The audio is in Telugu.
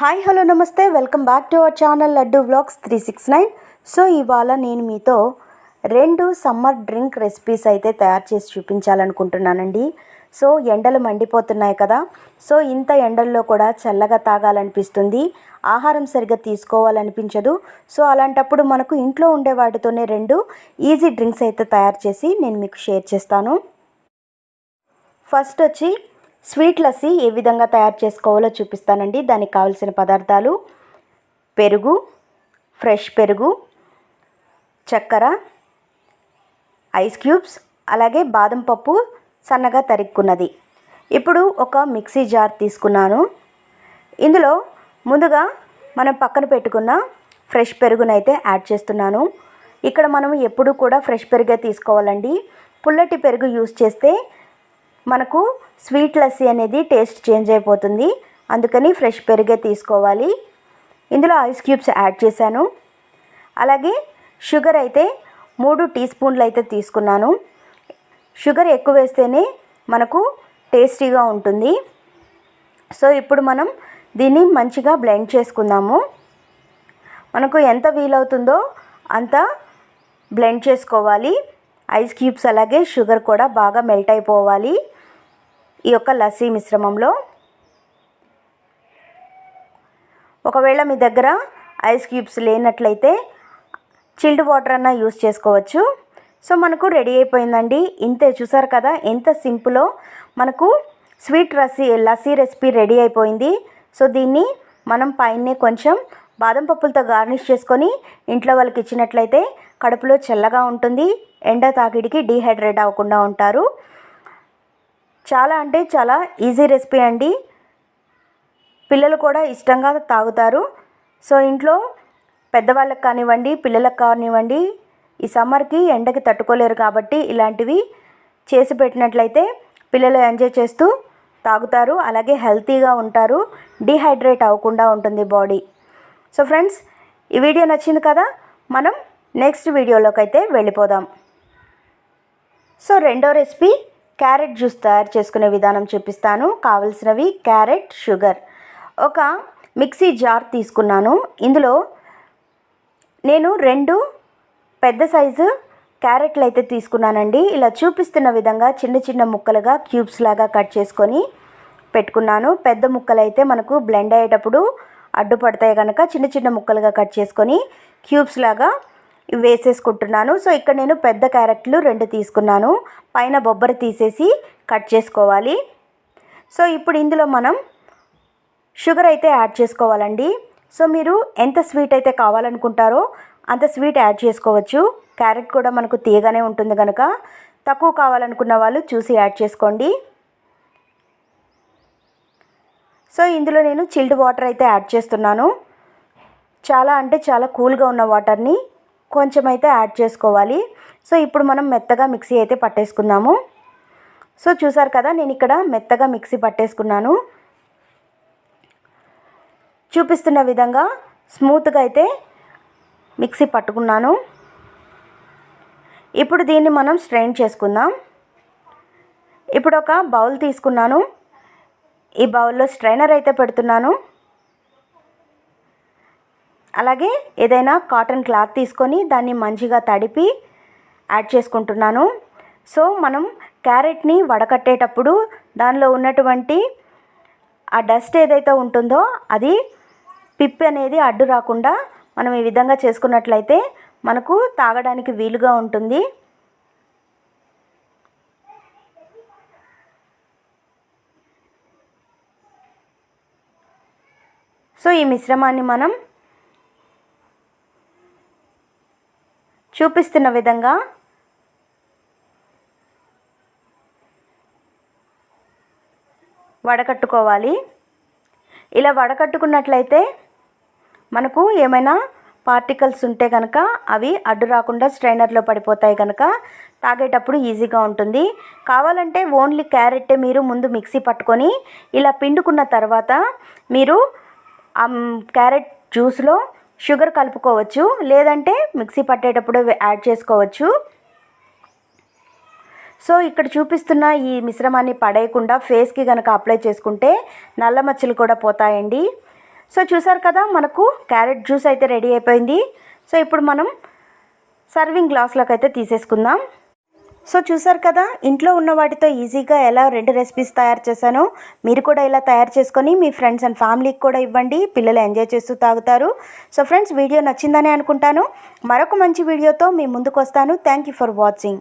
హాయ్ హలో నమస్తే welcome back to our channel Laddu blogs three six nine so ఇవాళ నేను మీతో రెండు సమ్మర్ డ్రింక్ రెసిపీస్ అయితే తయారు చేసి చూపించాలనుకుంటున్నానండి. సో ఎండలు మండిపోతున్నాయి కదా. సో ఇంత ఎండల్లో కూడా చల్లగా తాగాలనిపిస్తుంది. ఆహారం సరిగ్గా తీసుకోవాలనిపించదు. సో అలాంటప్పుడు మనకు ఇంట్లో ఉండే వాటితోనే రెండు ఈజీ డ్రింక్స్ అయితే తయారు చేసి నేను మీకు షేర్ చేస్తాను. ఫస్ట్ వచ్చి స్వీట్ లస్సీ ఏ విధంగా తయారు చేసుకోవాలో చూపిస్తానండి. దానికి కావలసిన పదార్థాలు పెరుగు ఫ్రెష్ పెరుగు చక్కెర ఐస్ క్యూబ్స్ అలాగే బాదం పప్పు సన్నగా తరుక్కున్నది. ఇప్పుడు ఒక మిక్సీ జార్ తీసుకున్నాను. ఇందులో ముందుగా మనం పక్కన పెట్టుకున్న ఫ్రెష్ పెరుగునైతే యాడ్ చేస్తున్నాను. ఇక్కడ మనం ఎప్పుడు కూడా ఫ్రెష్ పెరుగే తీసుకోవాలండి. పుల్లటి పెరుగు యూస్ చేస్తే మనకు స్వీట్ లస్సీ అనేది టేస్ట్ చేంజ్ అయిపోతుంది. అందుకని ఫ్రెష్ పెరిగే తీసుకోవాలి. ఇందులో ఐస్ క్యూబ్స్ యాడ్ చేశాను. అలాగే షుగర్ అయితే మూడు టీ స్పూన్లు అయితే తీసుకున్నాను. షుగర్ ఎక్కువ వేస్తేనే మనకు టేస్టీగా ఉంటుంది. సో ఇప్పుడు మనం దీన్ని మంచిగా బ్లెండ్ చేసుకుందాము. మనకు ఎంత వీలవుతుందో అంత బ్లెండ్ చేసుకోవాలి. ఐస్ క్యూబ్స్ అలాగే షుగర్ కూడా బాగా మెల్ట్ అయిపోవాలి. ఈ యొక్క లస్సీ మిశ్రమంలో. ఒకవేళ మీ దగ్గర ఐస్ క్యూబ్స్ లేనట్లయితే చిల్డ్ వాటర్ అన్న యూస్ చేసుకోవచ్చు. సో మనకు రెడీ అయిపోయిందండి. ఇంతే చూసారు కదా ఎంత సింపులో మనకు స్వీట్ రసీ లస్సీ రెసిపీ రెడీ అయిపోయింది. సో దీన్ని మనం పైనే కొంచెం బాదం పప్పులతో గార్నిష్ చేసుకొని ఇంట్లో వాళ్ళకి ఇచ్చినట్లయితే కడుపులో చల్లగా ఉంటుంది ఎండ తాకిడికి డీహైడ్రేట్ అవ్వకుండా ఉంటారు. చాలా అంటే చాలా ఈజీ రెసిపీ అండి. పిల్లలు కూడా ఇష్టంగా తాగుతారు. సో ఇంట్లో పెద్దవాళ్ళకి కానివ్వండి పిల్లలకు కానివ్వండి ఈ సమ్మర్కి ఎండకి తట్టుకోలేరు కాబట్టి ఇలాంటివి చేసి పెట్టినట్లయితే పిల్లలు ఎంజాయ్ చేస్తూ తాగుతారు. అలాగే హెల్తీగా ఉంటారు. డీహైడ్రేట్ అవ్వకుండా ఉంటుంది బాడీ. సో ఫ్రెండ్స్ ఈ వీడియో నచ్చింది కదా? మనం నెక్స్ట్ వీడియోలోకి అయితే వెళ్ళిపోదాం సో రెండో రెసిపీ క్యారెట్ జ్యూస్ తయారు చేసుకునే విధానం చూపిస్తాను కావలసినవి క్యారెట్ షుగర్ ఒక మిక్సీ జార్ తీసుకున్నాను ఇందులో నేను రెండు పెద్ద సైజు క్యారెట్లు అయితే తీసుకున్నానండి ఇలా చూపిస్తున్న విధంగా చిన్న చిన్న ముక్కలుగా క్యూబ్స్ లాగా కట్ చేసుకొని పెట్టుకున్నాను పెద్ద ముక్కలు అయితే మనకు బ్లెండ్ అయ్యేటప్పుడు అడ్డుపడతాయి కనుక చిన్న చిన్న ముక్కలుగా కట్ చేసుకొని క్యూబ్స్ లాగా వేసేసుకుంటున్నాను. సో ఇక్కడ నేను పెద్ద క్యారెట్లు రెండు తీసుకున్నాను. పైన బొబ్బరి తీసేసి కట్ చేసుకోవాలి. సో ఇప్పుడు ఇందులో మనం షుగర్ అయితే యాడ్ చేసుకోవాలండి. సో మీరు ఎంత స్వీట్ అయితే కావాలనుకుంటారో అంత స్వీట్ యాడ్ చేసుకోవచ్చు. క్యారెట్ కూడా మనకు తీయగానే ఉంటుంది కనుక తక్కువ కావాలనుకున్న వాళ్ళు చూసి యాడ్ చేసుకోండి. సో ఇందులో నేను చిల్డ్ వాటర్ అయితే యాడ్ చేస్తున్నాను. చాలా అంటే చాలా కూల్గా ఉన్న వాటర్ని కొంచెం అయితే యాడ్ చేసుకోవాలి. సో ఇప్పుడు మనం మెత్తగా మిక్సీ అయితే పట్టేసుకుందాము. సో చూసారు కదా నేను ఇక్కడ మెత్తగా మిక్సీ పట్టేసుకున్నాను. చూపిస్తున్న విధంగా స్మూత్గా అయితే మిక్సీ పట్టుకున్నాను. ఇప్పుడు దీన్ని మనం స్ట్రెయిన్ చేసుకుందాం. ఇప్పుడు ఒక బౌల్ తీసుకున్నాను. ఈ బౌల్లో స్ట్రైనర్ అయితే పెడుతున్నాను. అలాగే ఏదైనా కాటన్ క్లాత్ తీసుకొని దాన్ని మంచిగా తడిపి యాడ్ చేసుకుంటున్నాను. సో మనం క్యారెట్ని వడకట్టేటప్పుడు దానిలో ఉన్నటువంటి ఆ డస్ట్ ఏదైతే ఉంటుందో అది పిప్పి అనేది అడ్డు రాకుండా మనం ఈ విధంగా చేసుకున్నట్లయితే మనకు తాగడానికి వీలుగా ఉంటుంది. సో ఈ మిశ్రమాన్ని మనం చూపిస్తున్న విధంగా వడకట్టుకోవాలి. ఇలా వడకట్టుకున్నట్లయితే మనకు ఏమైనా పార్టికల్స్ ఉంటే కనుక అవి అడ్డు రాకుండా స్ట్రైనర్లో పడిపోతాయి కనుక తాగేటప్పుడు ఈజీగా ఉంటుంది. కావాలంటే ఓన్లీ క్యారెట్ మీరు ముందు మిక్సీ పట్టుకొని ఇలా పిండుకున్న తర్వాత మీరు క్యారెట్ జ్యూస్లో షుగర్ కలుపుకోవచ్చు లేదంటే మిక్సీ పట్టేటప్పుడు యాడ్ చేసుకోవచ్చు. సో ఇక్కడ చూపిస్తున్న ఈ మిశ్రమాన్ని పడేయకుండా ఫేస్కి కనుక అప్లై చేసుకుంటే నల్ల మచ్చలు కూడా పోతాయండి. సో చూసారు కదా మనకు క్యారెట్ జ్యూస్ అయితే రెడీ అయిపోయింది. సో ఇప్పుడు మనం సర్వింగ్ గ్లాస్లోకి అయితే తీసేసుకుందాం. సో చూసారు కదా ఇంట్లో ఉన్న వాటితో ఈజీగా ఎలా రెండు రెసిపీస్ తయారు చేశానో మీరు కూడా ఇలా తయారు చేసుకొని మీ ఫ్రెండ్స్ అండ్ ఫ్యామిలీకి కూడా ఇవ్వండి. పిల్లలు ఎంజాయ్ చేస్తూ తాగుతారు. సో ఫ్రెండ్స్ వీడియో నచ్చిందని అనుకుంటాను. మరొక మంచి వీడియోతో మీ ముందుకు వస్తాను. Thank you for watching